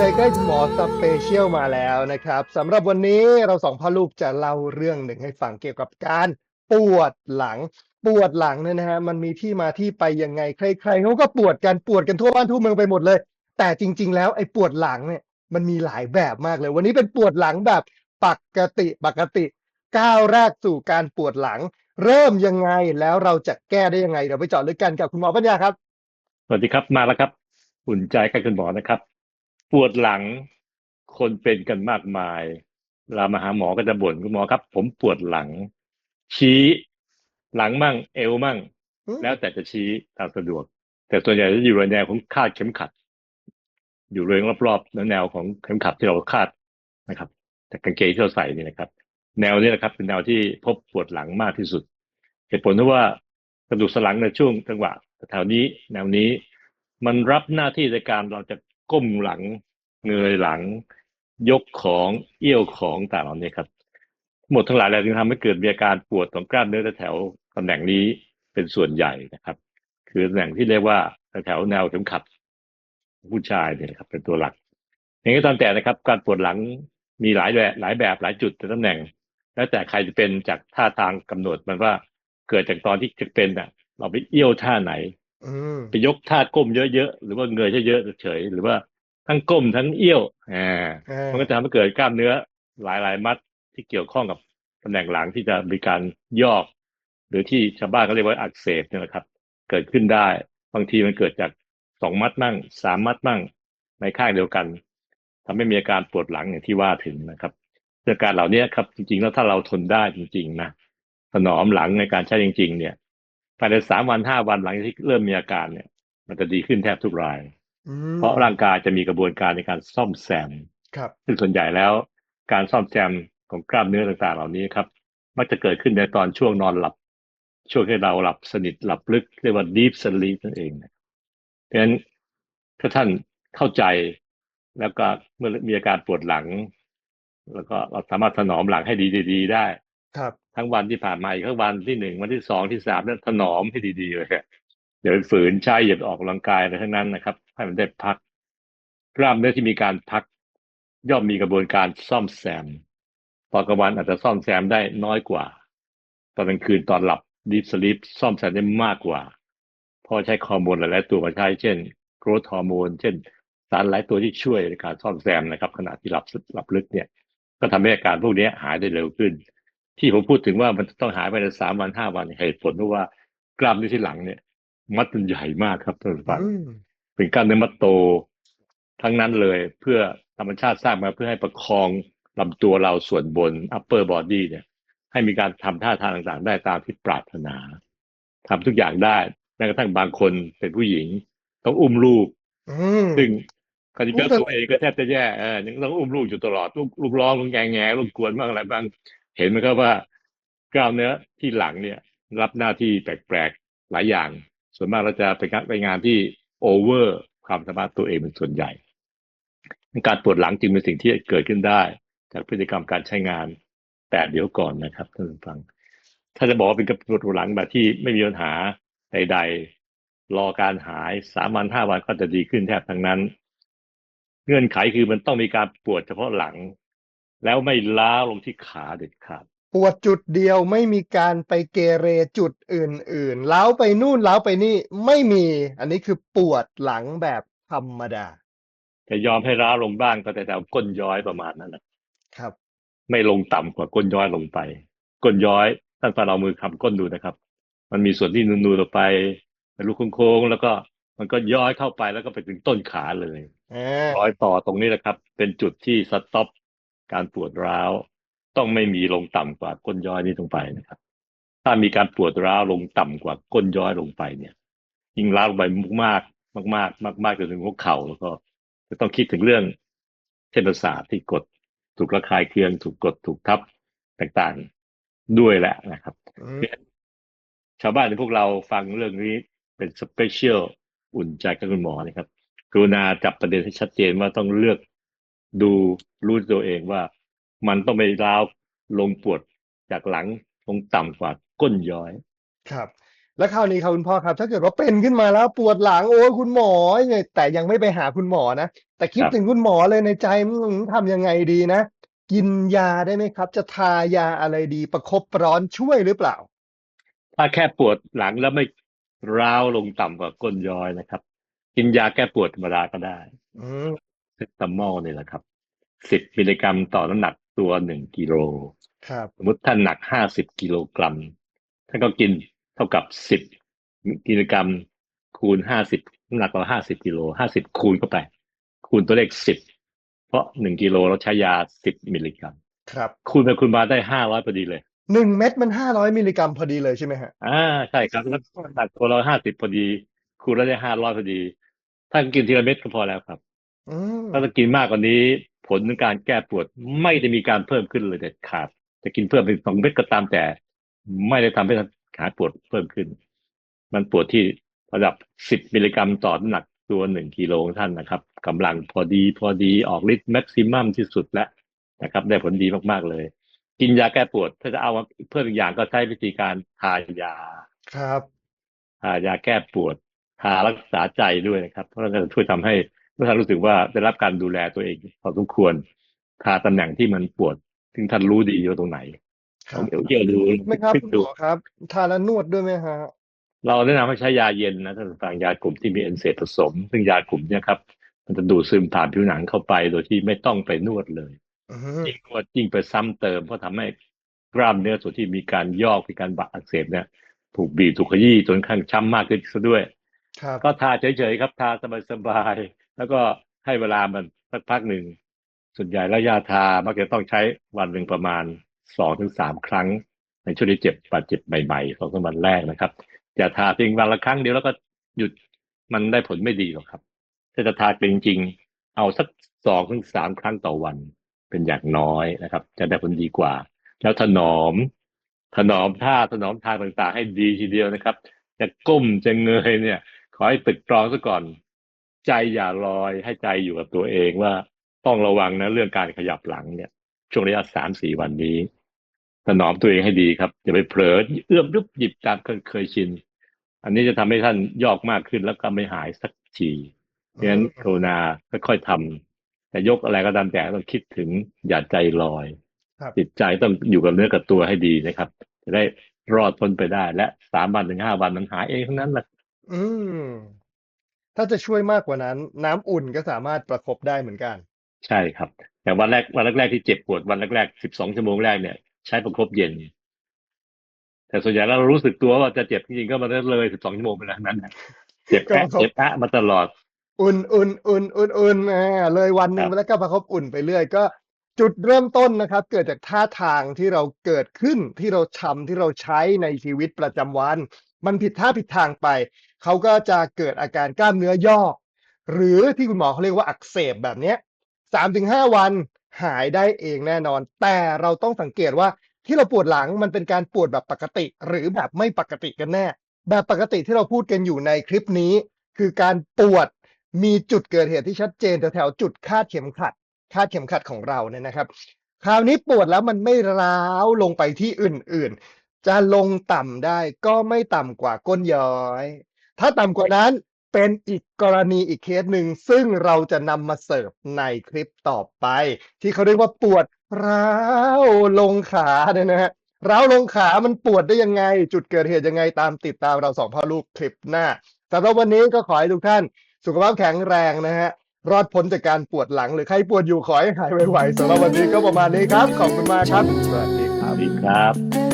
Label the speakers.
Speaker 1: ใจใกล้หมอสเปเชียลมาแล้วนะครับสำหรับวันนี้เราสองพ่อลูกจะเล่าเรื่องหนึ่งให้ฟังเกี่ยวกับการปวดหลัง ปวดหลังเนี่ยนะฮะมันมีที่มาที่ไปยังไงใครๆเขาก็ปวดกันปวดกันทั่วบ้านทั่วเมืองไปหมดเลย แต่จริง ๆ แล้วไอ้ปวดหลังเนี่ยมันมีหลายแบบมากเลย วันนี้เป็นปวดหลังแบบปกติปกติ ก้าวแรกสู่การปวดหลัง เริ่มยังไงแล้วเราจะแก้ได้ยังไงเดี๋ยวไปเจาะลึกกันกับคุณหมอปัญญาครับ
Speaker 2: สวัสดีครับมาแล้วครับอุ่นใจกับคุณหมอนะครับ ปวดหลังคนเป็นกันมากมายเวลามาหาหมอก็จะบ่นคุณหมอครับ ผมปวดหลัง ชี้หลังมั่ง เอวมั่ง
Speaker 1: อืม
Speaker 2: แล้วแต่จะชี้ตามสะดวก แต่ส่วนใหญ่จะอยู่ในแนวของคาดเข็มขัด อยู่เรียงรอบๆแนวของเข็มขัดที่เราคาดนะครับแต่กางเกงที่เราใส่นี่นะครับ แนวนี้นะครับ เป็นแนวที่พบปวดหลังมากที่สุดเหตุผลเพราะว่ากระดูกสันหลังในช่วงจังหวะแถวนี้ แนวนี้มันรับหน้าที่ในการเราจะ ก้มหลังเงยหลัง ยกของเอี้ยวของต่างเหล่านี้ครับ หมดทั้งหลายแหล่จึงทำให้เกิดมีอาการปวดของกล้ามเนื้อแถวๆตำแหน่งนี้เป็นส่วนใหญ่นะครับ คือตำแหน่งที่เรียกว่าแถวแนวเข็มขัดผู้ชายเนี่ยครับเป็นตัวหลักอย่างนี้ตามแต่นะครับ การปวดหลังมีหลายแบบหลายแบบหลายจุดแต่ตำแหน่ง แล้วแต่ใครจะเป็นจากท่าทางกำหนดมันว่าเกิดจากตอนที่จะเป็นอะ เราไปเอี้ยวท่าไหน ไปยกท่าก้มเยอะๆ หรือว่าเงยเยอะๆเฉยๆหรือว่าทั้งก้มทั้งเอี้ยวอ่า
Speaker 1: อ่า
Speaker 2: มันก็จะทำให้เกิดกล้ามเนื้อหลายๆ มัดที่เกี่ยวข้องกับตำแหน่งหลังที่จะมีการยอก หรือที่ชาวบ้านเขาเรียกว่าอักเสบเนี่ยนะครับ เกิดขึ้นได้ บางทีมันเกิดจากสองมัดมั่งสามมัดมั่งในข้างเดียวกันทำให้มีอาการปวดหลังอย่างที่ว่าถึงนะครับอาการเหล่านี้ครับจริงๆแล้วถ้าเราทนได้จริง ๆ นะถนอมหลังในการใช้จริง ๆ เนี่ย ภายในสามวันห้าวันหลังจากที่เริ่มมีอาการเนี่ย มันจะดีขึ้นแทบทุกราย
Speaker 1: อืม
Speaker 2: เพราะร่างกายจะมีกระบวนการในการซ่อมแซม
Speaker 1: ครับ
Speaker 2: ซึ่งส่วนใหญ่แล้ว การซ่อมแซมของกล้ามเนื้อต่างๆ เหล่านี้ครับ มักจะเกิดขึ้นในตอนช่วงนอนหลับ ช่วงที่เราหลับสนิทหลับลึกเรียกว่า deep sleep นั่นเองนะเพราะฉะนั้นถ้าท่านเข้าใจแล้วก็เมื่อมีอาการปวดหลัง แล้วก็เราสามารถถนอมหลังให้ดีๆได้
Speaker 1: ครับ
Speaker 2: ทั้งวันที่ผ่านมาอีกทั้งวันที่หนึ่งวันที่สองที่สามนั้นถนอมให้ดีๆเลยอะอย่าไปฝืนใช้อย่าไปออกกำลังกายอะไรทั้งนั้นนะครับ ให้มันได้พักกล้ามเนื้อที่มีการพัก ย่อมมีกระบวนการซ่อมแซมตอนกลางวันอาจจะซ่อมแซมได้น้อยกว่า ตอนกลางคืนตอนหลับดีฟสลิปซ่อมแซมได้มากกว่าเพราะใช้ฮอร์โมนหลายๆตัวมาใช้เช่นโกรทฮอร์โมนเช่น สารหลายตัวที่ช่วยในการซ่อมแซมนะครับ ขณะที่หลับหลับลึกเนี่ย ก็ทำให้อาการพวกนี้หายได้เร็วขึ้น ที่ผมพูดถึงว่ามันต้องหายภายในสามวันห้าวันเหตุผลเพราะว่ากล้ามเนื้อที่หลังเนี่ย มัดมันใหญ่มากครับท่านผู้ฟัง
Speaker 1: อืม
Speaker 2: เป็นกล้ามเนื้อมัดโต ทั้งนั้นเลยเพื่อธรรมชาติสร้างมาเพื่อให้ประคองลำตัวเราส่วนบน upper body เนี่ย ให้มีการทำท่าทางต่างๆ ได้ตามที่ปรารถนาทำทุกอย่างได้แม้กระทั่งบางคนเป็นผู้หญิง ต้องอุ้มลูก
Speaker 1: อืม
Speaker 2: ซึ่งคนที่เป็น
Speaker 1: โอ้แต่
Speaker 2: ตัวเองก็แทบจะแย่เออยังต้องอุ้มลูกอยู่ตลอดลูกลูกร้องลูกแงแงลูกกวนบ้างอะไรบ้าง เห็นไหมครับว่ากล้ามเนื้อที่หลังเนี่ยรับหน้าที่แปลกๆหลายอย่าง ส่วนมากเราจะไปงานไปงานที่โอเวอร์ความสามารถตัวเองเป็นส่วนใหญ่ การปวดหลังจึงเป็นสิ่งที่เกิดขึ้นได้ จากพฤติกรรมการใช้งาน แต่เดี๋ยวก่อนนะครับท่านผู้ฟัง ถ้าจะบอกว่าเป็นกระปวดหลังแบบที่ไม่มีปัญหาใดๆ รอการหายสามวันห้าวันก็จะดีขึ้นแทบทั้งนั้น เงื่อนไขคือมันต้องมีการปวดเฉพาะหลัง แล้วไม่ล้าวลงที่ขาเด็ดขาด
Speaker 1: ปวดจุดเดียวไม่มีการไปเกเรจุดอื่นๆล้าวไปนู่นล้าวไปนี่ไม่มี อันนี้คือปวดหลังแบบธรรมดา
Speaker 2: จะยอมให้ร้าวลงบ้างก็แต่แถวก้นย้อยประมาณนั้นนะครับ ไม่ลงต่ำกว่าก้นย้อยลงไป ก้นย้อยท่านฟังเอามือคำก้นดูนะครับ มันมีส่วนที่นูนๆออกไปเป็นลูกโค้งๆแล้วก็มันก็ย้อยเข้าไปแล้วก็ไปถึงต้นขาเลย
Speaker 1: อ่าร
Speaker 2: อยต่อตรงนี้แหละครับ เป็นจุดที่สต็อป การปวดร้าว ต้องไม่มีลงต่ำกว่าก้นย้อยนี้ลงไปนะครับ ถ้ามีการปวดร้าวลงต่ำกว่าก้นย้อยลงไปเนี่ย ยิ่งร้าวลงไปมากๆมากๆมากๆจนถึงหัวเข่าแล้วก็จะต้องคิดถึงเรื่องเส้นประสาทที่กดถูกระคายเคือง ถูกกดถูกทับต่างๆด้วยแหละนะครับ
Speaker 1: อืม
Speaker 2: ชาวบ้านในพวกเราฟังเรื่องนี้เป็นสเปเชียลอุ่นใจกับคุณหมอนะครับกรุณาจับประเด็นให้ชัดเจนว่าต้องเลือก ดูรู้ตัวเองว่า มันต้องไปร้าวลงปวดจากหลังลงต่ำกว่าก้นย้อย
Speaker 1: ครับ แล้วคราวนี้ครับคุณพ่อครับ ถ้าเกิดว่าเป็นขึ้นมาแล้วปวดหลังโอ้ยคุณหมอเนี่ยแต่ยังไม่ไปหาคุณหมอนะแต่คิด
Speaker 2: ครับ
Speaker 1: ถึงคุณหมอเลยในใจอืมทำยังไงดีนะ กินยาได้ไหมครับ จะทายาอะไรดีประคบร้อนช่วยหรือเปล่า
Speaker 2: ถ้าแค่ปวดหลังแล้วไม่ร้าวลงต่ำกว่าก้นย้อยนะครับ กินยาแก้ปวดธรรมดาก็ได้
Speaker 1: อืม
Speaker 2: เซตามอลนี่แหละครับสิบมิลลิกรัมต่อน้ำหนักตัวหนึ่งกิโล
Speaker 1: ครับ
Speaker 2: สมมติท่านหนักห้าสิบกิโลกรัมท่านก็กินเท่ากับสิบกิโลกรัม คูณห้าสิบน้ำหนักเราห้าสิบกิโลห้าสิบคูณเข้าไป คูณตัวเลขสิบเพราะหนึ่งกิโลเราใช้ยาสิบมิลลิกรัม
Speaker 1: ครับ
Speaker 2: คูณไปคูณมาได้ห้าร้อยพอดีเลย
Speaker 1: หนึ่งเม็ดมันห้าร้อยมิลลิกรัมพอดีเลยใช่ไหมฮะ
Speaker 2: อ่าใช่ครับแล้วน้ำหนักตัวเราห้าสิบพอดี คูณแล้วได้ห้าร้อยพอดีท่านกินทีละเม็ดก็พอแล้วครับ
Speaker 1: อืม
Speaker 2: ถ้าจะกินมากกว่านี้ ผลในการแก้ปวดไม่ได้มีการเพิ่มขึ้นเลยเด็ดขาดจะกินเพิ่มเป็นสองเม็ดก็ตามแต่ ไม่ได้ทำให้หายปวดเพิ่มขึ้น มันปวดที่ระดับสิบมิลลิกรัมต่อน้ำหนักตัวหนึ่งกิโลของท่านนะครับกำลังพอดีพอดีออกฤทธิ์แม็กซิมัมที่สุดแล้วนะครับ ได้ผลดีมากๆเลย กินยาแก้ปวด ถ้าจะเอามาเพิ่มอีกอย่างก็ใช้วิธีการทายา
Speaker 1: ครับ
Speaker 2: ทายาแก้ปวดทารักษาใจด้วยนะครับ เพราะมันจะช่วยทำให้ เมื่อท่านรู้สึกว่าได้รับการดูแลตัวเองพอสมควรทาตำแหน่งที่มันปวด ซึ่งท่านรู้ดีว่าตรงไหน
Speaker 1: ค
Speaker 2: ล
Speaker 1: รั
Speaker 2: อบงเอี่ยวเอี่ยวดู
Speaker 1: ไหมครับ
Speaker 2: พลิก
Speaker 1: คุณ
Speaker 2: ดู
Speaker 1: หมอครับ ทานแล้วนวดด้วยไหมฮะ
Speaker 2: เราแนะนำให้ใช้ยาเย็นนะท่านผู้ฟังยากลุ่มที่มีเอนเซตผสม ซึ่งยากลุ่มเนี้ครับ มันจะดูดซึมผ่านผิวหนังเข้าไปโดยที่ไม่ต้องไปนวดเลย
Speaker 1: อืม
Speaker 2: ยิ่งนวดยิ่งไปซ้ำเติมเพราะทำให้กล้ามเนื้อส่วนที่มีการยอกมีการบาดอักเสบเนี่ยถูกบีบถูกขยี้จนข้างช้ำมากขึ้นซะด้วย
Speaker 1: ครับ
Speaker 2: ก็ทาเฉยๆครับทาสบายๆ แล้วก็ให้เวลามันสักพักหนึ่ง ส่วนใหญ่แล้วยาทามักจะต้องใช้วันหนึ่งประมาณสองถึงสามครั้ง ในช่วงที่เจ็บบาดเจ็บใหม่ๆสองสามวันแรกนะครับอย่าทาเพียงวันละครั้งเดียวแล้วก็หยุดมันได้ผลไม่ดีหรอกครับ ถ้าจะทาจริงๆเอาสักสองถึงสามครั้งต่อวันเป็นอย่างน้อยนะครับ จะได้ผลดีกว่า แล้วถนอม ถนอมท่าถนอมทางต่างๆ ให้ดีทีเดียวนะครับ จะก้มจะเงยเนี่ย ขอให้ตึกตรองซะก่อน ใจอย่าลอยให้ใจอยู่กับตัวเองว่าต้องระวังนะเรื่องการขยับหลังเนี่ย ช่วงระยะสามสี่วันนี้ถนอมตัวเองให้ดีครับอย่าไปเผลอเอื้อมยุบหยิบตามเคยชิน อันนี้จะทำให้ท่านยอกมากขึ้นแล้วก็ไม่หายสักทีเพราะฉะนั้นกรุณาค่อยๆทำแต่ยกอะไรก็ตามแต่ต้องคิดถึงอย่าใจลอย
Speaker 1: ครับ
Speaker 2: จิตใจต้องอยู่กับเนื้อกับตัวให้ดีนะครับ จะได้รอดพ้นไปได้และสามวันถึงห้าวันมันหายเองทั้งนั้นแหละ
Speaker 1: อืม ถ้าจะช่วยมากกว่านั้น น้ำอุ่นก็สามารถประคบได้เหมือนกัน
Speaker 2: ใช่ครับ แต่วันแรกวันแรกๆที่เจ็บปวดวันแรกๆสิบสองชั่วโมงแรกเนี่ยใช้ประคบเย็น แต่ส่วนใหญ่แล้วเรารู้สึกตัวว่าจะเจ็บจริงๆก็มาได้เลยสิบสองชั่วโมงไปแล้วนั้นนะเจ็บแอะ
Speaker 1: ก็
Speaker 2: เจ็บแอะมาตลอด
Speaker 1: อุ่นอุ่นอุ่นอุ่นอุ่นอ่าเลยวันหนึ่ง
Speaker 2: ครับ
Speaker 1: ไปแล้วก็ประคบอุ่นไปเรื่อยก็ จุดเริ่มต้นนะครับ เกิดจากท่าทางที่เราเกิดขึ้นที่เราทำที่เราใช้ในชีวิตประจำวัน มันผิดท่าผิดทางไป เขาก็จะเกิดอาการกล้ามเนื้อยอก หรือที่คุณหมอเขาเรียกว่าอักเสบแบบนี้สามถึงห้าวันหายได้เองแน่นอน แต่เราต้องสังเกตว่าที่เราปวดหลังมันเป็นการปวดแบบปกติ หรือแบบไม่ปกติกันแน่ แบบปกติที่เราพูดกันอยู่ในคลิปนี้ คือการปวดมีจุดเกิดเหตุที่ชัดเจนแถวๆจุดคาดเข็มขัด คาดเข็มขัดของเราเนี่ยนะครับ คราวนี้ปวดแล้วมันไม่ร้าวลงไปที่อื่นๆ จะลงต่ำได้ก็ไม่ต่ำกว่าก้นย้อย ถ้าต่ำกว่านั้นเป็นอีกกรณีอีกเคสหนึ่ง ซึ่งเราจะนำมาเสิร์ฟในคลิปต่อไป ที่เขาเรียกว่าปวดร้าวลงขาเนี่ยนะฮะร้าวลงขามันปวดได้ยังไง จุดเกิดเหตุยังไงตามติดตามเราสองพ่อลูกคลิปหน้าสำหรับวันนี้ก็ขอให้ทุกท่าน สุขภาพแข็งแรงนะฮะ รอดพ้นจากการปวดหลังหรือใครปวดอยู่ขอให้หายไวๆสำหรับวันนี้ก็ประมาณนี้ครับ ขอบคุณมากครับ สวัสดีครับ
Speaker 2: วัสดีครับ